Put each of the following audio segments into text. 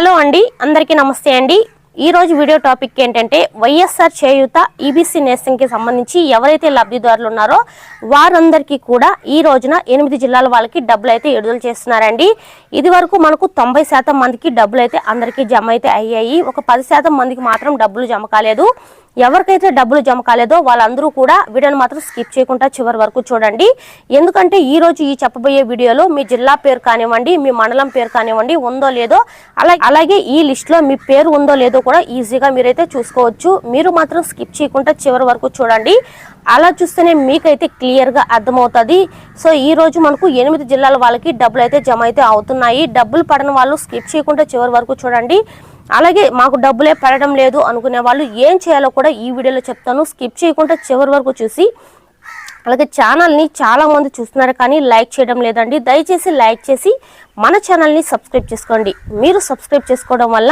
Hello అండి అందరికీ నమస్తే అండి. ఈ రోజు వీడియో టాపిక్ ఏంటంటే వైఎస్ఆర్ చేయూత ఈబీసీ నేస్తంకి సంబంధించి ఎవరైతే లబ్ధిదారులు ఉన్నారో వారందరికీ కూడా ఈ రోజున ఎనిమిది జిల్లాల వాళ్ళకి డబ్బులు అయితే విడుదల చేస్తున్నారండి. ఇది వరకు మనకు తొంభై శాతం మందికి డబ్బులు అయితే అందరికీ జమ అయితే అయ్యాయి. ఒక పది శాతం మందికి మాత్రం డబ్బులు జమ కాలేదు. ఎవరికైతే డబ్బులు జమ కాలేదో వాళ్ళందరూ కూడా వీడియోని మాత్రం స్కిప్ చేయకుండా చివరి వరకు చూడండి. ఎందుకంటే ఈ రోజు ఈ చెప్పబోయే వీడియోలో మీ జిల్లా పేరు కానివ్వండి మీ మండలం పేరు కానివ్వండి ఉందో లేదో అలాగే అలాగే ఈ లిస్ట్లో మీ పేరు ఉందో లేదో కూడా ఈజీగా మీరైతే చూసుకోవచ్చు. మీరు మాత్రం స్కిప్ చేయకుండా చివరి వరకు చూడండి. అలా చూస్తేనే మీకైతే క్లియర్గా అర్థమవుతుంది. సో ఈ రోజు మనకు ఎనిమిది జిల్లాల వాళ్ళకి డబ్బులు అయితే జమ అయితే అవుతున్నాయి. డబ్బులు పడని వాళ్ళు స్కిప్ చేయకుండా చివరి వరకు చూడండి. అలాగే మాకు డబ్బులే పడడం లేదు అనుకునే వాళ్ళు ఏం చేయాలో కూడా ఈ వీడియోలో చెప్తాను. స్కిప్ చేయకుండా చివరి వరకు చూసి అలాగే ఛానల్ని చాలామంది చూస్తున్నారు కానీ లైక్ చేయడం లేదండి. దయచేసి లైక్ చేసి మన ఛానల్ని సబ్స్క్రైబ్ చేసుకోండి. మీరు సబ్స్క్రైబ్ చేసుకోవడం వల్ల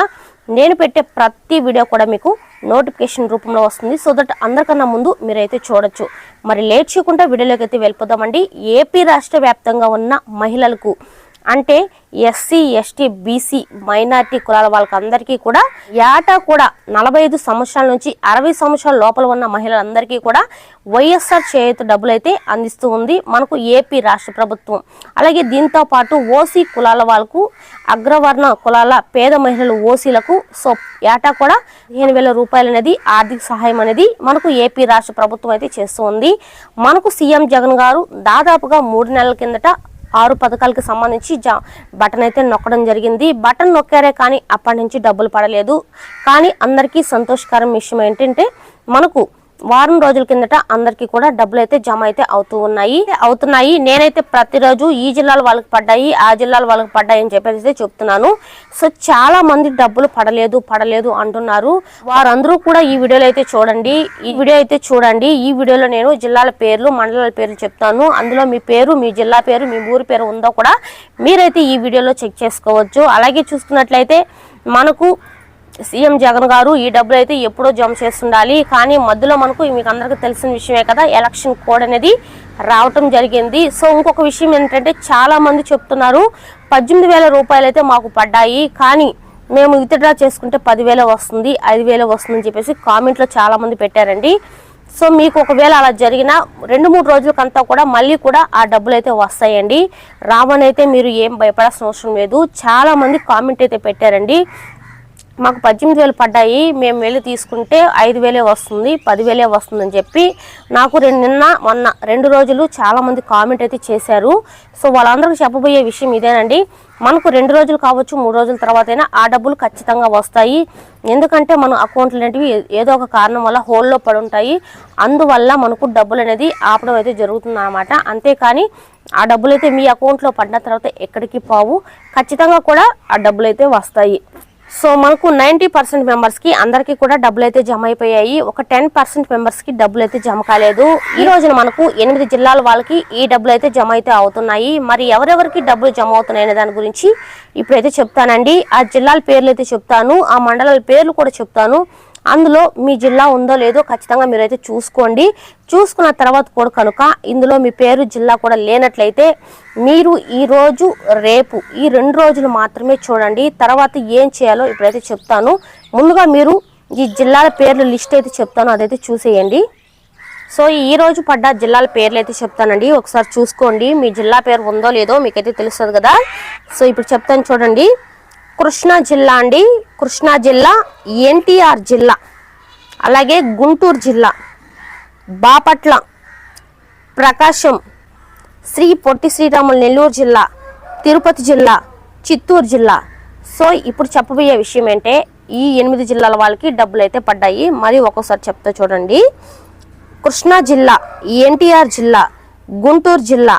నేను పెట్టే ప్రతి వీడియో కూడా మీకు నోటిఫికేషన్ రూపంలో వస్తుంది. సో దట్ అందరికన్నా ముందు మీరైతే చూడొచ్చు. మరి లేట్ చేయకుండా వీడియోలోకి అయితే వెళ్ళిపోదామండి. ఏపీ రాష్ట్ర వ్యాప్తంగా ఉన్న మహిళలకు అంటే ఎస్సీ ఎస్టీ బీసీ మైనార్టీ కులాల వాళ్ళకందరికీ కూడా ఏటా కూడా నలభై ఐదు సంవత్సరాల నుంచి అరవై సంవత్సరాల లోపల ఉన్న మహిళలందరికీ కూడా వైఎస్ఆర్ చేయత డబ్బులు అయితే అందిస్తూ ఉంది. మనకు ఏపీ రాష్ట్ర ప్రభుత్వం. అలాగే దీంతో పాటు ఓసీ కులాల వాళ్ళకు అగ్రవర్ణ కులాల పేద మహిళలు ఓసీలకు సో ఏటా కూడా పదిహేను వేల రూపాయలు అనేది ఆర్థిక సహాయం అనేది మనకు ఏపీ రాష్ట్ర ప్రభుత్వం అయితే చేస్తూ ఉంది. మనకు సీఎం జగన్ గారు దాదాపుగా మూడు నెలల కిందట ఆరు పథకాలకు సంబంధించి జా బటన్ అయితే నొక్కడం జరిగింది. బటన్ నొక్కారే కానీ అప్పటి నుంచి డబ్బులు పడలేదు. కానీ అందరికీ సంతోషకరం విషయం ఏంటంటే మనకు వారం రోజుల కిందట అందరికీ కూడా డబ్బులు అయితే జమ అయితే అవుతూ ఉన్నాయి. అవుతున్నాయి. నేనైతే ప్రతిరోజు ఈ జిల్లాలో వాళ్ళకి పడ్డాయి ఆ జిల్లాలో వాళ్ళకి పడ్డాయి అని చెప్పేసి అయితే చెప్తున్నాను. సో చాలా మంది డబ్బులు పడలేదు పడలేదు అంటున్నారు. వారందరూ కూడా ఈ వీడియోలో అయితే చూడండి. ఈ వీడియో అయితే చూడండి. ఈ వీడియోలో నేను జిల్లాల పేర్లు మండలాల పేర్లు చెప్తాను. అందులో మీ పేరు మీ జిల్లా పేరు మీ ఊరి పేరు ఉందో కూడా మీరైతే ఈ వీడియోలో చెక్ చేసుకోవచ్చు. అలాగే చూసుకున్నట్లయితే మనకు సీఎం జగన్ గారు ఈ డబ్బులు అయితే ఎప్పుడో జమ చేస్తుండాలి. కానీ మధ్యలో మనకు మీకు అందరికీ తెలిసిన విషయమే కదా ఎలక్షన్ కోడ్ అనేది రావటం జరిగింది. సో ఇంకొక విషయం ఏంటంటే చాలా మంది చెప్తున్నారు పద్దెనిమిది వేల రూపాయలు అయితే మాకు పడ్డాయి కానీ మేము విత్డ్రా చేసుకుంటే పదివేలు వస్తుంది ఐదు వస్తుంది వస్తుందని చెప్పేసి కామెంట్లో చాలా మంది పెట్టారండి. సో మీకు ఒకవేళ అలా జరిగిన రెండు మూడు రోజులకంతా కూడా మళ్ళీ కూడా ఆ డబ్బులు అయితే వస్తాయండి. రావని అయితే మీరు ఏం భయపడాల్సిన అవసరం లేదు. చాలామంది కామెంట్ అయితే పెట్టారండి. మాకు పద్దెనిమిది వేలు పడ్డాయి మేము వెళ్ళి తీసుకుంటే ఐదు వేలే వస్తుంది పదివేలే వస్తుందని చెప్పి నాకు రెండు నిన్న మొన్న రెండు రోజులు చాలామంది కామెంట్ అయితే చేశారు. సో వాళ్ళందరికీ చెప్పబోయే విషయం ఇదేనండి. మనకు రెండు రోజులు కావచ్చు మూడు రోజుల తర్వాత అయినా ఆ డబ్బులు ఖచ్చితంగా వస్తాయి. ఎందుకంటే మన అకౌంట్లు అనేటివి ఏదో ఒక కారణం వల్ల హోల్లో పడి ఉంటాయి. అందువల్ల మనకు డబ్బులు అనేది ఆపడం అయితే జరుగుతుంది అనమాట అంతేకాని ఆ డబ్బులు అయితే మీ అకౌంట్లో పడిన తర్వాత ఎక్కడికి పోవు? ఖచ్చితంగా కూడా ఆ డబ్బులు అయితే వస్తాయి. సో మనకు నైంటీ పర్సెంట్ మెంబర్స్కి అందరికీ కూడా డబ్బులు అయితే జమ అయిపోయాయి ఒక టెన్ పర్సెంట్ మెంబర్స్కి డబ్బులు అయితే జమ కాలేదు. ఈ రోజున మనకు ఎనిమిది జిల్లాల వాళ్ళకి ఈ డబ్బులు అయితే జమ అయితే అవుతున్నాయి. మరి ఎవరెవరికి డబ్బులు జమ అవుతున్నాయి అనే దాని గురించి ఇప్పుడైతే చెప్తానండి. ఆ జిల్లాల పేర్లు అయితే చెప్తాను. ఆ మండలాల పేర్లు కూడా చెప్తాను. అందులో మీ జిల్లా ఉందో లేదో ఖచ్చితంగా మీరైతే చూసుకోండి. చూసుకున్న తర్వాత కూడా కనుక ఇందులో మీ పేరు జిల్లా కూడా లేనట్లయితే మీరు ఈరోజు రేపు ఈ రెండు రోజులు మాత్రమే చూడండి. తర్వాత ఏం చేయాలో ఇప్పుడైతే చెప్తాను. ముందుగా మీరు ఈ జిల్లాల పేర్లు లిస్ట్ అయితే చెప్తాను. అదైతే చూసేయండి. సో ఈ రోజు పడ్డ జిల్లాల పేర్లు అయితే చెప్తానండి. ఒకసారి చూసుకోండి. మీ జిల్లా పేరు ఉందో లేదో మీకైతే తెలుస్తుంది కదా. సో ఇప్పుడు చెప్తాను చూడండి. కృష్ణా జిల్లా అండి. కృష్ణా జిల్లా ఎన్టీఆర్ జిల్లా అలాగే గుంటూరు జిల్లా బాపట్ల ప్రకాశం శ్రీ పొట్టి శ్రీరాములు నెల్లూరు జిల్లా తిరుపతి జిల్లా చిత్తూరు జిల్లా. సో ఇప్పుడు చెప్పబోయే విషయం ఏంటంటే ఈ ఎనిమిది జిల్లాల వాళ్ళకి డబ్బులు అయితే పడ్డాయి. మరి ఒక్కోసారి చెప్తా చూడండి. కృష్ణా జిల్లా ఎన్టీఆర్ జిల్లా గుంటూరు జిల్లా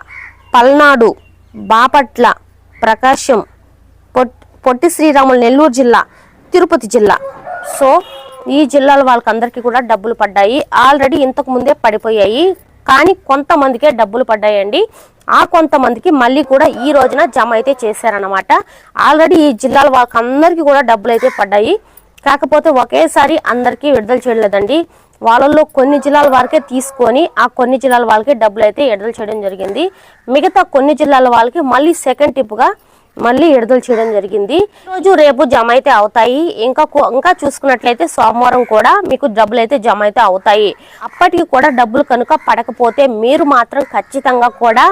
పల్నాడు బాపట్ల ప్రకాశం పొట్టి శ్రీరాములు నెల్లూరు జిల్లా తిరుపతి జిల్లా. సో ఈ జిల్లాల వాళ్ళకందరికీ కూడా డబ్బులు పడ్డాయి. ఆల్రెడీ ఇంతకు ముందే పడిపోయాయి. కానీ కొంతమందికే డబ్బులు పడ్డాయండి. ఆ కొంతమందికి మళ్ళీ కూడా ఈ రోజున జమ అయితే చేశారనమాట ఆల్రెడీ ఈ జిల్లాల వాళ్ళకందరికీ కూడా డబ్బులు అయితే పడ్డాయి. కాకపోతే ఒకేసారి అందరికీ విడుదల చేయలేదండి. వాళ్ళల్లో కొన్ని జిల్లాల వారికే తీసుకొని ఆ కొన్ని జిల్లాల వాళ్ళకి డబ్బులు అయితే విడుదల చేయడం జరిగింది. మిగతా కొన్ని జిల్లాల వాళ్ళకి మళ్ళీ సెకండ్ టిప్గా మళ్ళీ విడుదల చేయడం జరిగింది. రోజు రేపు జమ అయితే అవుతాయి. ఇంకా ఇంకా చూసుకున్నట్లయితే సోమవారం కూడా మీకు డబ్బులు అయితే జమ అయితే అవుతాయి. అప్పటికి కూడా డబ్బులు కనుక పడకపోతే మీరు మాత్రం ఖచ్చితంగా కూడా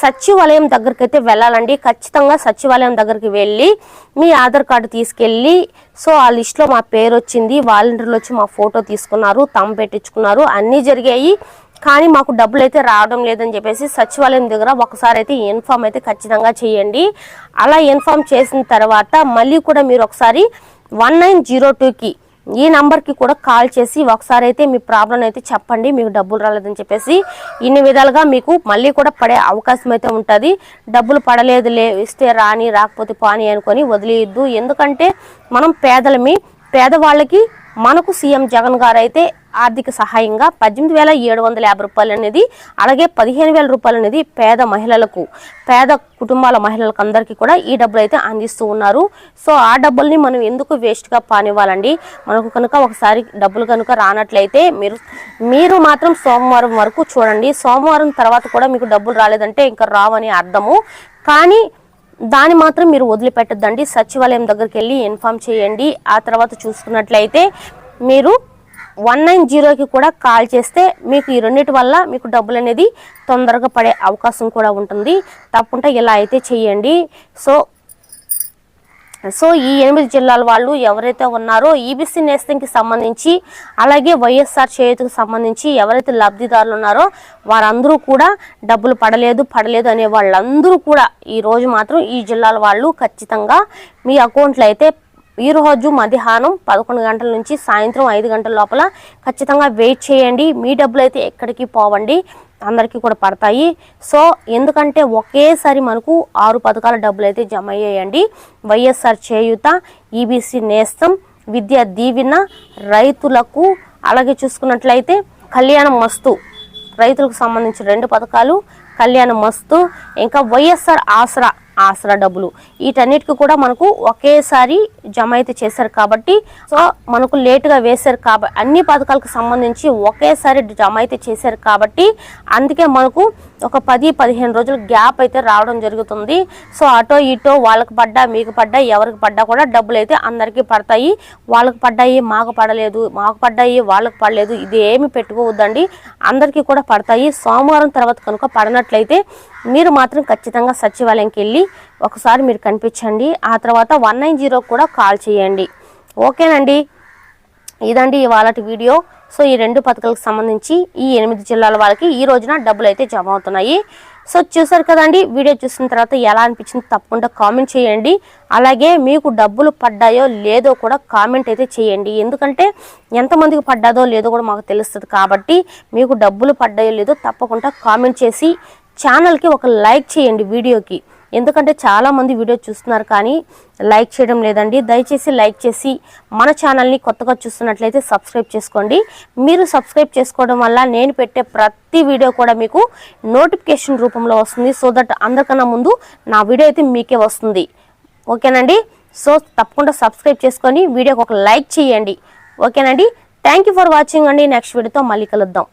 సచివాలయం దగ్గరికి అయితే వెళ్ళాలండి. ఖచ్చితంగా సచివాలయం దగ్గరికి వెళ్ళి మీ ఆధార్ కార్డు తీసుకెళ్ళి సో ఆ లిస్ట్లో మా పేరు వచ్చింది వాలంటీర్లు వచ్చి మా ఫోటో తీసుకున్నారు తమ్ పెట్టించుకున్నారు. అన్నీ జరిగాయి. కానీ మాకు డబ్బులు అయితే రావడం లేదని చెప్పేసి సచివాలయం దగ్గర ఒకసారి అయితే ఇన్ఫామ్ అయితే ఖచ్చితంగా చేయండి. అలా ఇన్ఫామ్ చేసిన తర్వాత మళ్ళీ కూడా మీరు ఒకసారి వన్ నైన్ జీరో టూకి ఈ నంబర్కి కూడా కాల్ చేసి ఒకసారి అయితే మీ ప్రాబ్లం అయితే చెప్పండి మీకు డబ్బులు రాలేదని చెప్పేసి ఇన్ని విధాలుగా మీకు మళ్ళీ కూడా పడే అవకాశం అయితే ఉంటుంది. డబ్బులు పడలేదులే ఇస్తే రాని రాకపోతే పాని అనుకొని వదిలేయద్దు. ఎందుకంటే మనం పేదలమి పేదవాళ్ళకి మనకు సీఎం జగన్ గారు అయితే ఆర్థిక సహాయంగా పద్దెనిమిది వేల ఏడు వందల యాభై రూపాయలు అనేది అలాగే పదిహేను వేల రూపాయలు అనేది పేద మహిళలకు పేద కుటుంబాల మహిళలకు అందరికీ కూడా ఈ డబ్బులు అయితే అందిస్తూ ఉన్నారు. సో ఆ డబ్బుల్ని మనం ఎందుకు వేస్ట్గా పానివ్వాలండి? మనకు కనుక ఒకసారి డబ్బులు కనుక రానట్లయితే మీరు మీరు మాత్రం సోమవారం వరకు చూడండి. సోమవారం తర్వాత కూడా మీకు డబ్బులు రాలేదంటే ఇంకా రావని అర్థము. కానీ దాన్ని మాత్రం మీరు వదిలిపెట్టద్దండి. సచివాలయం దగ్గరికి వెళ్ళి ఇన్ఫామ్ చేయండి. ఆ తర్వాత చూసుకున్నట్లయితే మీరు వన్ నైన్ జీరోకి కూడా కాల్ చేస్తే మీకు ఈ రెండింటి వల్ల మీకు డబ్బులు అనేది తొందరగా పడే అవకాశం కూడా ఉంటుంది. తప్పకుండా ఇలా అయితే చేయండి. సో సో ఈ ఎనిమిది జిల్లాల వాళ్ళు ఎవరైతే ఉన్నారో ఈబీసీ నేస్తంకి సంబంధించి అలాగే వైఎస్ఆర్ చేయుతకు సంబంధించి ఎవరైతే లబ్ధిదారులు ఉన్నారో వారందరూ కూడా డబ్బులు పడలేదు పడలేదు అనే వాళ్ళందరూ కూడా ఈ రోజు మాత్రం ఈ జిల్లాల వాళ్ళు ఖచ్చితంగా మీ అకౌంట్లో అయితే ఈ రోజు మధ్యాహ్నం పదకొండు గంటల నుంచి సాయంత్రం ఐదు గంటల లోపల ఖచ్చితంగా వెయిట్ చేయండి. మీ డబ్బులు అయితే ఎక్కడికి పోవండి. అందరికీ కూడా పడతాయి. సో ఎందుకంటే ఒకేసారి మనకు ఆరు పథకాల డబ్బులు అయితే జమ అయ్యాయండి వైఎస్ఆర్ చేయూత ఈబీసీ నేస్తం విద్యా దీవెన రైతులకు అలాగే చూసుకున్నట్లయితే కళ్యాణం మస్తు రైతులకు సంబంధించిన రెండు పథకాలు కళ్యాణం మస్తు ఇంకా వైఎస్ఆర్ ఆసరా ఆసరా డబ్బులు. వీటన్నిటికీ కూడా మనకు ఒకేసారి జమ అయితే చేశారు కాబట్టి సో మనకు లేటుగా వేశారు కాబట్టి అన్ని పథకాలకు సంబంధించి ఒకేసారి జమ అయితే చేశారు కాబట్టి అందుకే మనకు ఒక పది పదిహేను రోజులు గ్యాప్ అయితే రావడం జరుగుతుంది. సో అటో ఇటో వాళ్ళకి పడ్డా మీకు పడ్డా ఎవరికి పడ్డా కూడా డబ్బులు అయితే అందరికీ పడతాయి. వాళ్ళకి పడ్డాయి మాకు పడలేదు. మాకు పడ్డాయి వాళ్ళకి పడలేదు. ఇది ఏమి పెట్టుకోవద్దండి. అందరికీ కూడా పడతాయి. సోమవారం తర్వాత కనుక పడినట్లయితే మీరు మాత్రం ఖచ్చితంగా సచివాలయంకి వెళ్ళి ఒకసారి మీరు కనిపించండి. ఆ తర్వాత వన్ నైన్ జీరోకి కూడా కాల్ చేయండి. ఓకేనండి. ఇదండి ఇవాళ వీడియో. సో ఈ రెండు పథకాలకు సంబంధించి ఈ ఎనిమిది జిల్లాల వాళ్ళకి ఈ రోజున డబ్బులు అయితే జమ అవుతున్నాయి. సో చూసారు కదండి వీడియో చూసిన తర్వాత ఎలా అనిపించింది తప్పకుండా కామెంట్ చేయండి. అలాగే మీకు డబ్బులు పడ్డాయో లేదో కూడా కామెంట్ అయితే చేయండి. ఎందుకంటే ఎంతమందికి పడ్డాదో లేదో కూడా మాకు తెలుస్తుంది కాబట్టి మీకు డబ్బులు పడ్డాయో లేదో తప్పకుండా కామెంట్ చేసి ఛానల్కి ఒక లైక్ చేయండి వీడియోకి. ఎందుకంటే చాలామంది వీడియో చూస్తున్నారు కానీ లైక్ చేయడం లేదండి. దయచేసి లైక్ చేసి మన ఛానల్ని కొత్తగా చూస్తున్నట్లయితే సబ్స్క్రైబ్ చేసుకోండి. మీరు సబ్స్క్రైబ్ చేసుకోవడం వల్ల నేను పెట్టే ప్రతి వీడియో కూడా మీకు నోటిఫికేషన్ రూపంలో వస్తుంది. సో దట్ అందరికన్నా ముందు నా వీడియో అయితే మీకే వస్తుంది. ఓకేనండి? సో తప్పకుండా సబ్స్క్రైబ్ చేసుకొని వీడియోకి ఒక లైక్ చేయండి. ఓకేనండి? థ్యాంక్ యూ ఫర్ వాచింగ్ అండి. నెక్స్ట్ వీడియోతో మళ్ళీ కలుద్దాం.